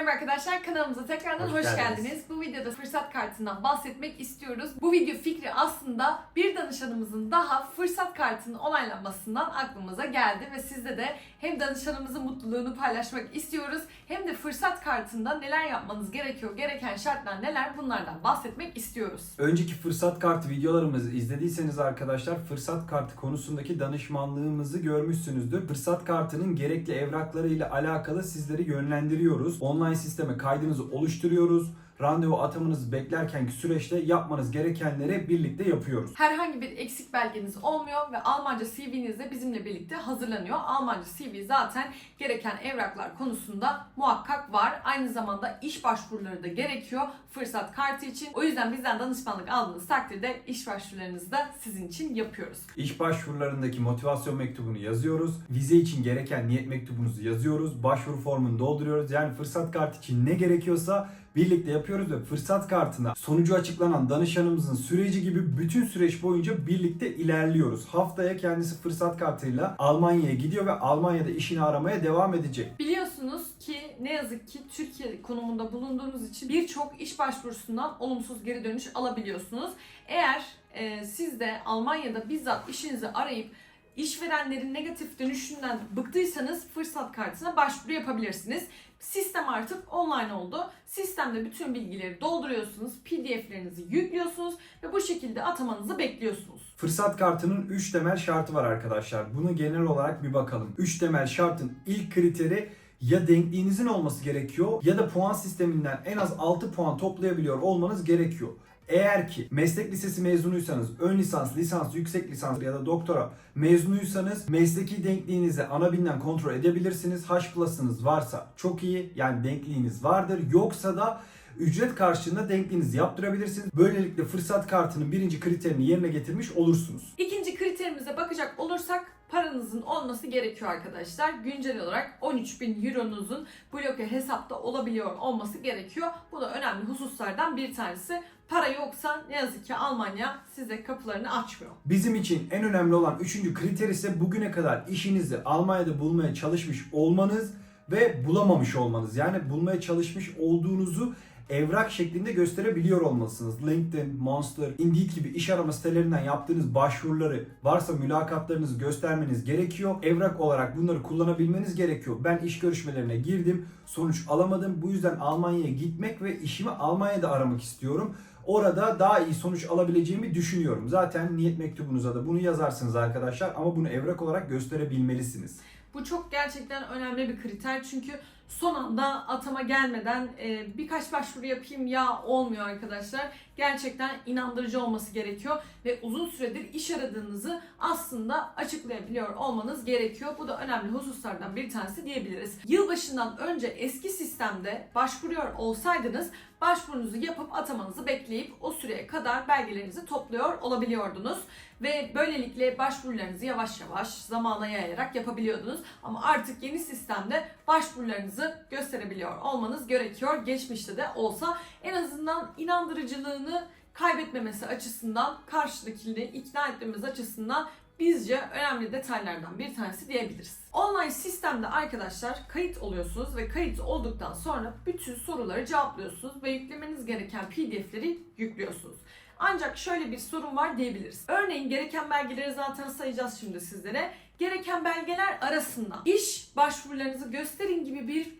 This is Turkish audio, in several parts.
Merhaba arkadaşlar kanalımıza tekrardan hoş, Hoş geldiniz. geldiniz. Bu videoda fırsat kartından bahsetmek istiyoruz. Bu video fikri aslında bir danışanımızın daha fırsat kartının onaylanmasından aklımıza geldi ve sizde de hem danışanımızın mutluluğunu paylaşmak istiyoruz hem de fırsat kartında neler yapmanız gerekiyor, gereken şartlar neler bunlardan bahsetmek istiyoruz. Önceki fırsat kartı videolarımızı izlediyseniz arkadaşlar fırsat kartı konusundaki danışmanlığımızı görmüşsünüzdür. Fırsat kartının gerekli evraklarıyla alakalı sizleri yönlendiriyoruz. Online sisteme kaydınızı oluşturuyoruz. Randevu atamanızı beklerkenki süreçte yapmanız gerekenleri birlikte yapıyoruz. Herhangi bir eksik belgeniz olmuyor ve Almanca CV'niz de bizimle birlikte hazırlanıyor. Almanca CV zaten gereken evraklar konusunda muhakkak var. Aynı zamanda iş başvuruları da gerekiyor fırsat kartı için. O yüzden bizden danışmanlık aldığınız takdirde iş başvurularınızı da sizin için yapıyoruz. İş başvurularındaki motivasyon mektubunu yazıyoruz. Vize için gereken niyet mektubunuzu yazıyoruz. Başvuru formunu dolduruyoruz. Yani fırsat kartı için ne gerekiyorsa birlikte yapıyoruz ve fırsat kartına sonucu açıklanan danışanımızın süreci gibi bütün süreç boyunca birlikte ilerliyoruz. Haftaya kendisi fırsat kartıyla Almanya'ya gidiyor ve Almanya'da işini aramaya devam edecek. Biliyorsunuz ki ne yazık ki Türkiye konumunda bulunduğunuz için birçok iş başvurusundan olumsuz geri dönüş alabiliyorsunuz. Eğer e, siz de Almanya'da bizzat işinizi arayıp işverenlerin negatif dönüşünden bıktıysanız fırsat kartına başvuru yapabilirsiniz. Sistem artık online oldu. Sistemde bütün bilgileri dolduruyorsunuz, PDF'lerinizi yüklüyorsunuz ve bu şekilde atamanızı bekliyorsunuz. Fırsat kartının 3 temel şartı var arkadaşlar. Bunu genel olarak bir bakalım. 3 temel şartın ilk kriteri ya denkliğinizin olması gerekiyor ya da puan sisteminden en az 6 puan toplayabiliyor olmanız gerekiyor. Eğer ki meslek lisesi mezunuysanız, ön lisans, lisans, yüksek lisans ya da doktora mezunuysanız mesleki denkliğinizi ana binden kontrol edebilirsiniz. H plus'ınız varsa çok iyi yani denkliğiniz vardır. Yoksa da ücret karşılığında denkliğinizi yaptırabilirsiniz. Böylelikle fırsat kartının birinci kriterini yerine getirmiş olursunuz. İkinci kriterimize bakacak olursak paranızın olması gerekiyor arkadaşlar. Güncel olarak 13.000 euronuzun bloke hesapta olabiliyor olması gerekiyor. Bu da önemli hususlardan bir tanesi. Para yoksa ne yazık ki Almanya size kapılarını açmıyor. Bizim için en önemli olan üçüncü kriter ise bugüne kadar işinizi Almanya'da bulmaya çalışmış olmanız ve bulamamış olmanız. Yani bulmaya çalışmış olduğunuzu evrak şeklinde gösterebiliyor olmalısınız. LinkedIn, Monster, Indeed gibi iş arama sitelerinden yaptığınız başvuruları varsa mülakatlarınızı göstermeniz gerekiyor. Evrak olarak bunları kullanabilmeniz gerekiyor. Ben iş görüşmelerine girdim, sonuç alamadım. Bu yüzden Almanya'ya gitmek ve işimi Almanya'da aramak istiyorum. Orada daha iyi sonuç alabileceğimi düşünüyorum. Zaten niyet mektubunuza da bunu yazarsınız arkadaşlar ama bunu evrak olarak gösterebilmelisiniz. Bu çok gerçekten önemli bir kriter çünkü son anda atama gelmeden e, birkaç başvuru yapayım ya olmuyor arkadaşlar. Gerçekten inandırıcı olması gerekiyor ve uzun süredir iş aradığınızı aslında açıklayabiliyor olmanız gerekiyor. Bu da önemli hususlardan bir tanesi diyebiliriz. Yılbaşından önce eski sistemde başvuruyor olsaydınız başvurunuzu yapıp atamanızı bekleyip o süreye kadar belgelerinizi topluyor olabiliyordunuz ve böylelikle başvurularınızı yavaş yavaş zamana yayarak yapabiliyordunuz. Ama artık yeni sistemde başvurularınızı gösterebiliyor olmanız gerekiyor. Geçmişte de olsa en azından inandırıcılığını kaybetmemesi açısından karşıdakini ikna etmemiz açısından bizce önemli detaylardan bir tanesi diyebiliriz. Online sistemde arkadaşlar kayıt oluyorsunuz ve kayıt olduktan sonra bütün soruları cevaplıyorsunuz ve yüklemeniz gereken PDF'leri yüklüyorsunuz. Ancak şöyle bir sorun var diyebiliriz. Örneğin gereken belgeleri zaten sayacağız şimdi sizlere. Gereken belgeler arasında iş başvurularınızı gösterin gibi bir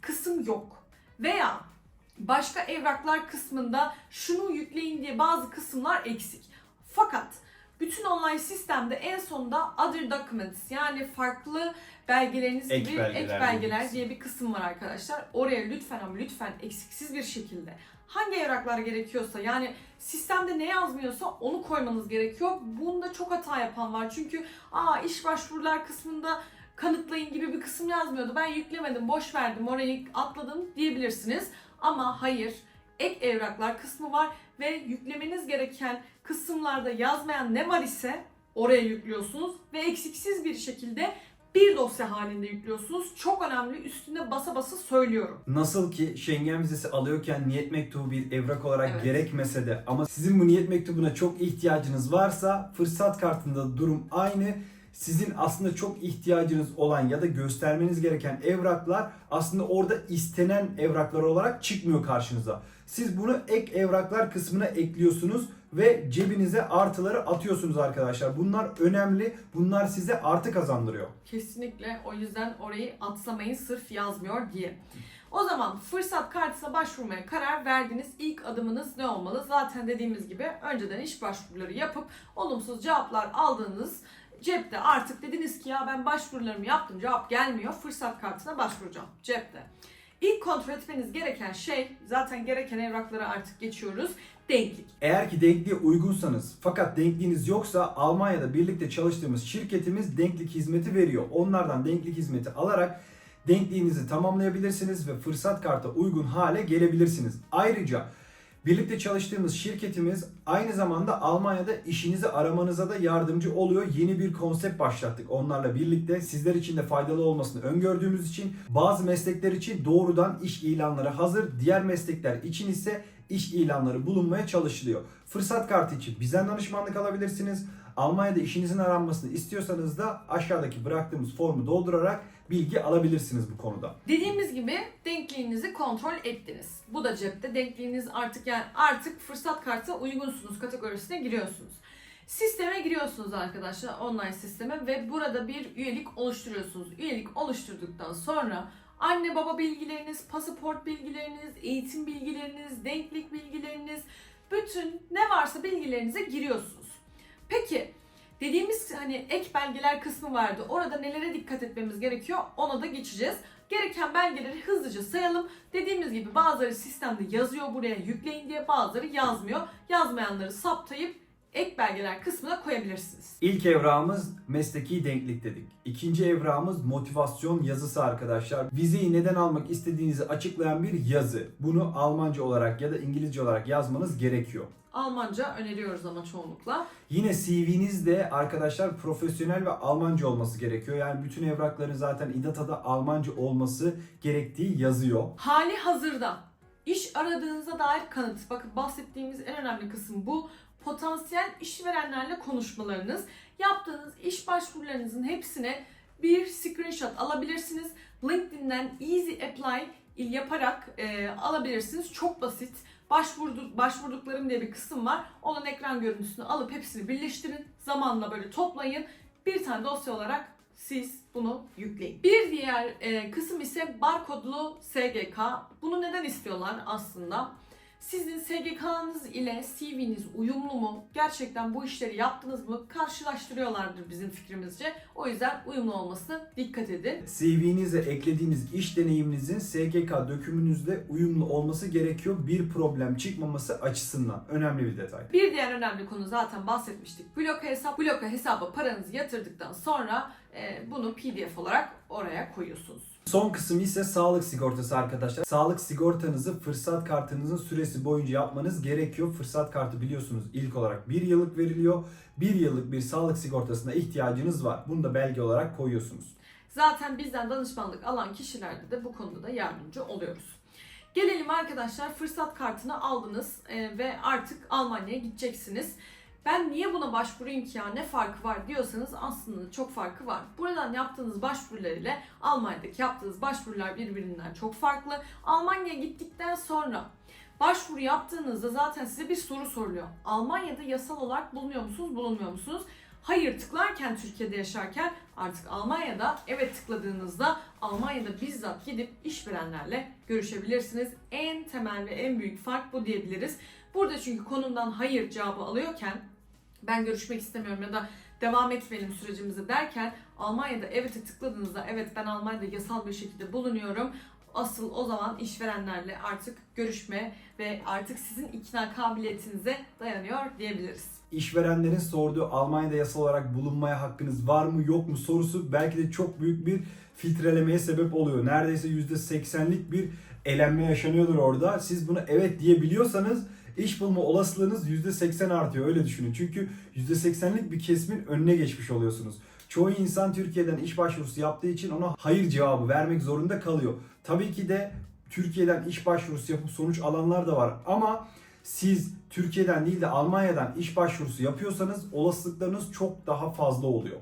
kısım yok. Veya başka evraklar kısmında şunu yükleyin diye bazı kısımlar eksik. Fakat bütün online sistemde en sonunda other documents yani farklı belgeleriniz Ek gibi belgeler ek belgeler diye bir kısım var arkadaşlar. Oraya lütfen ama lütfen eksiksiz bir şekilde hangi evraklar gerekiyorsa yani sistemde ne yazmıyorsa onu koymanız gerekiyor. Bunda çok hata yapan var. Çünkü aa iş başvurular kısmında kanıtlayın gibi bir kısım yazmıyordu. Ben yüklemedim, boş verdim, orayı atladım diyebilirsiniz. Ama hayır, ek evraklar kısmı var ve yüklemeniz gereken kısımlarda yazmayan ne var ise oraya yüklüyorsunuz ve eksiksiz bir şekilde bir dosya halinde yüklüyorsunuz. Çok önemli. Üstünde basa basa söylüyorum. Nasıl ki Schengen vizesi alıyorken niyet mektubu bir evrak olarak Evet. gerekmese de ama sizin bu niyet mektubuna çok ihtiyacınız varsa fırsat kartında durum aynı. Sizin aslında çok ihtiyacınız olan ya da göstermeniz gereken evraklar aslında orada istenen evraklar olarak çıkmıyor karşınıza. Siz bunu ek evraklar kısmına ekliyorsunuz ve cebinize artıları atıyorsunuz arkadaşlar. Bunlar önemli. Bunlar size artı kazandırıyor. Kesinlikle o yüzden orayı atlamayın sırf yazmıyor diye. O zaman fırsat kartına başvurmaya karar verdiğiniz ilk adımınız ne olmalı? Zaten dediğimiz gibi önceden iş başvuruları yapıp olumsuz cevaplar aldığınız cepte artık dediniz ki ya ben başvurularımı yaptım cevap gelmiyor fırsat kartına başvuracağım cepte. İlk kontrol etmeniz gereken şey zaten gereken evraklara artık geçiyoruz. Denklik. Eğer ki denkliğe uygunsanız fakat denkliğiniz yoksa Almanya'da birlikte çalıştığımız şirketimiz denklik hizmeti veriyor. Onlardan denklik hizmeti alarak denkliğinizi tamamlayabilirsiniz ve fırsat karta uygun hale gelebilirsiniz. Ayrıca birlikte çalıştığımız şirketimiz aynı zamanda Almanya'da işinizi aramanıza da yardımcı oluyor. Yeni bir konsept başlattık onlarla birlikte. Sizler için de faydalı olmasını öngördüğümüz için bazı meslekler için doğrudan iş ilanları hazır. Diğer meslekler için ise iş ilanları bulunmaya çalışılıyor. Fırsat kartı için bizden danışmanlık alabilirsiniz. Almanya'da işinizin aranmasını istiyorsanız da aşağıdaki bıraktığımız formu doldurarak bilgi alabilirsiniz bu konuda. Dediğimiz gibi denkliğinizi kontrol ettiniz. Bu da cepte. Denkliğiniz artık yani artık fırsat kartına uygunsunuz kategorisine giriyorsunuz. Sisteme giriyorsunuz arkadaşlar online sisteme ve burada bir üyelik oluşturuyorsunuz. Üyelik oluşturduktan sonra anne baba bilgileriniz, pasaport bilgileriniz, eğitim bilgileriniz, denklik bilgileriniz, bütün ne varsa bilgilerinize giriyorsunuz. Peki dediğimiz hani ek belgeler kısmı vardı. Orada nelere dikkat etmemiz gerekiyor ona da geçeceğiz. Gereken belgeleri hızlıca sayalım. Dediğimiz gibi bazıları sistemde yazıyor buraya yükleyin diye bazıları yazmıyor. Yazmayanları saptayıp ek belgeler kısmına koyabilirsiniz. İlk evrağımız mesleki denklik dedik. İkinci evrağımız motivasyon yazısı arkadaşlar. Vizeyi neden almak istediğinizi açıklayan bir yazı. Bunu Almanca olarak ya da İngilizce olarak yazmanız gerekiyor. Almanca öneriyoruz ama çoğunlukla. Yine CV'nizde arkadaşlar profesyonel ve Almanca olması gerekiyor. Yani bütün evrakların zaten İDATA'da Almanca olması gerektiği yazıyor. Hali hazırda iş aradığınıza dair kanıt. Bakın bahsettiğimiz en önemli kısım bu. Potansiyel işverenlerle konuşmalarınız. Yaptığınız iş başvurularınızın hepsine bir screenshot alabilirsiniz. LinkedIn'den Easy Apply yaparak e, alabilirsiniz. Çok basit. Başvurdu, başvurduklarım diye bir kısım var. Onun ekran görüntüsünü alıp hepsini birleştirin. Zamanla böyle toplayın. Bir tane dosya olarak siz bunu yükleyin. Bir diğer e, kısım ise barkodlu SGK. Bunu neden istiyorlar aslında? Sizin SGK'nız ile CV'niz uyumlu mu? Gerçekten bu işleri yaptınız mı? Karşılaştırıyorlardır bizim fikrimizce. O yüzden uyumlu olmasına dikkat edin. CV'nize eklediğiniz iş deneyiminizin SGK dökümünüzle uyumlu olması gerekiyor. Bir problem çıkmaması açısından. Önemli bir detay. Bir diğer önemli konu zaten bahsetmiştik. Bloka hesap. Bloka hesaba paranızı yatırdıktan sonra e, bunu PDF olarak oraya koyuyorsunuz. Son kısım ise sağlık sigortası arkadaşlar. Sağlık sigortanızı fırsat kartınızın süresi boyunca yapmanız gerekiyor. Fırsat kartı biliyorsunuz ilk olarak bir yıllık veriliyor. Bir yıllık bir sağlık sigortasına ihtiyacınız var. Bunu da belge olarak koyuyorsunuz. Zaten bizden danışmanlık alan kişilerde de bu konuda da yardımcı oluyoruz. Gelelim arkadaşlar fırsat kartını aldınız e, ve artık Almanya'ya gideceksiniz. Ben niye buna başvurayım ki ya ne farkı var diyorsanız aslında çok farkı var. Buradan yaptığınız başvurular ile Almanya'daki yaptığınız başvurular birbirinden çok farklı. Almanya'ya gittikten sonra başvuru yaptığınızda zaten size bir soru soruluyor. Almanya'da yasal olarak bulunuyor musunuz, bulunmuyor musunuz? Hayır tıklarken Türkiye'de yaşarken artık Almanya'da evet tıkladığınızda Almanya'da bizzat gidip işverenlerle görüşebilirsiniz. En temel ve en büyük fark bu diyebiliriz. Burada çünkü konumdan hayır cevabı alıyorken ben görüşmek istemiyorum ya da devam etmeyelim sürecimizi derken Almanya'da evet'e tıkladığınızda evet ben Almanya'da yasal bir şekilde bulunuyorum. Asıl o zaman işverenlerle artık görüşme ve artık sizin ikna kabiliyetinize dayanıyor diyebiliriz. İşverenlerin sorduğu Almanya'da yasal olarak bulunmaya hakkınız var mı yok mu sorusu belki de çok büyük bir filtrelemeye sebep oluyor. Neredeyse %80'lik bir elenme yaşanıyordur orada. Siz bunu evet diyebiliyorsanız iş bulma olasılığınız %80 artıyor öyle düşünün. Çünkü %80'lik bir kesimin önüne geçmiş oluyorsunuz. Çoğu insan Türkiye'den iş başvurusu yaptığı için ona hayır cevabı vermek zorunda kalıyor. Tabii ki de Türkiye'den iş başvurusu yapıp sonuç alanlar da var ama siz Türkiye'den değil de Almanya'dan iş başvurusu yapıyorsanız olasılıklarınız çok daha fazla oluyor.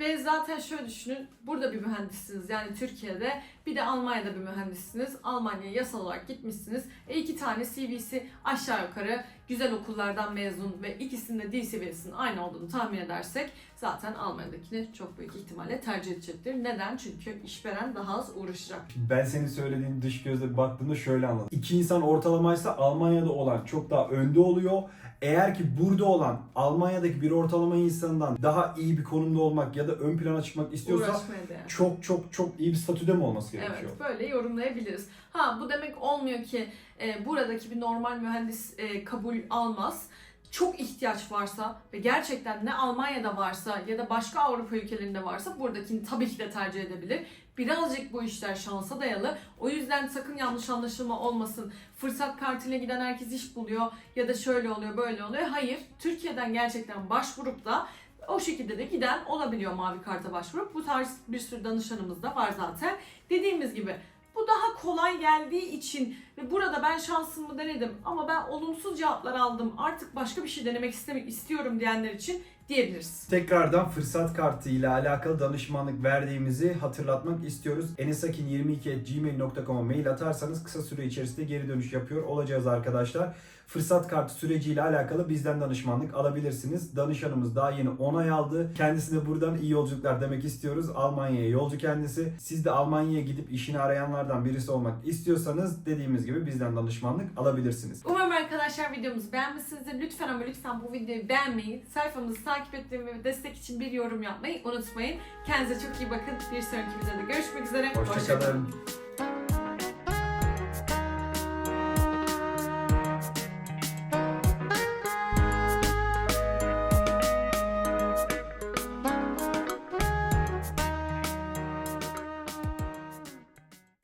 Ve zaten şöyle düşünün, burada bir mühendissiniz yani Türkiye'de, bir de Almanya'da bir mühendissiniz. Almanya'ya yasal olarak gitmişsiniz. E iki tane CV'si aşağı yukarı güzel okullardan mezun ve ikisinde dil seviyesinin aynı olduğunu tahmin edersek zaten Almanya'dakini çok büyük ihtimalle tercih edecektir. Neden? Çünkü işveren daha az uğraşacak. Ben senin söylediğin dış gözle baktığımda şöyle anladım. İki insan ortalamaysa Almanya'da olan çok daha önde oluyor. Eğer ki burada olan Almanya'daki bir ortalama insandan daha iyi bir konumda olmak ya da ön plana çıkmak istiyorsa çok çok çok iyi bir statüde mi olması gerekiyor? Evet, böyle yorumlayabiliriz. Ha bu demek olmuyor ki e, buradaki bir normal mühendis e, kabul almaz. Çok ihtiyaç varsa ve gerçekten ne Almanya'da varsa ya da başka Avrupa ülkelerinde varsa buradakini tabii ki de tercih edebilir. Birazcık bu işler şansa dayalı. O yüzden sakın yanlış anlaşılma olmasın. Fırsat kartıyla giden herkes iş buluyor ya da şöyle oluyor böyle oluyor. Hayır. Türkiye'den gerçekten başvurup da o şekilde de giden olabiliyor mavi karta başvurup. Bu tarz bir sürü danışanımız da var zaten. Dediğimiz gibi bu daha kolay geldiği için ve burada ben şansımı denedim ama ben olumsuz cevaplar aldım. Artık başka bir şey denemek istemek istiyorum diyenler için diyebiliriz. Tekrardan fırsat kartı ile alakalı danışmanlık verdiğimizi hatırlatmak istiyoruz. enesakin22.gmail.com'a mail atarsanız kısa süre içerisinde geri dönüş yapıyor olacağız arkadaşlar. Fırsat kartı süreciyle alakalı bizden danışmanlık alabilirsiniz. Danışanımız daha yeni onay aldı. Kendisine buradan iyi yolculuklar demek istiyoruz. Almanya'ya yolcu kendisi. Siz de Almanya'ya gidip işini arayanlardan birisi olmak istiyorsanız dediğimiz gibi bizden danışmanlık alabilirsiniz. Umarım arkadaşlar videomuzu beğenmişsinizdir. Lütfen ama lütfen bu videoyu beğenmeyi, sayfamızı takip etmeyi ve destek için bir yorum yapmayı unutmayın. Kendinize çok iyi bakın. Bir sonraki videoda görüşmek üzere. Hoşçakalın.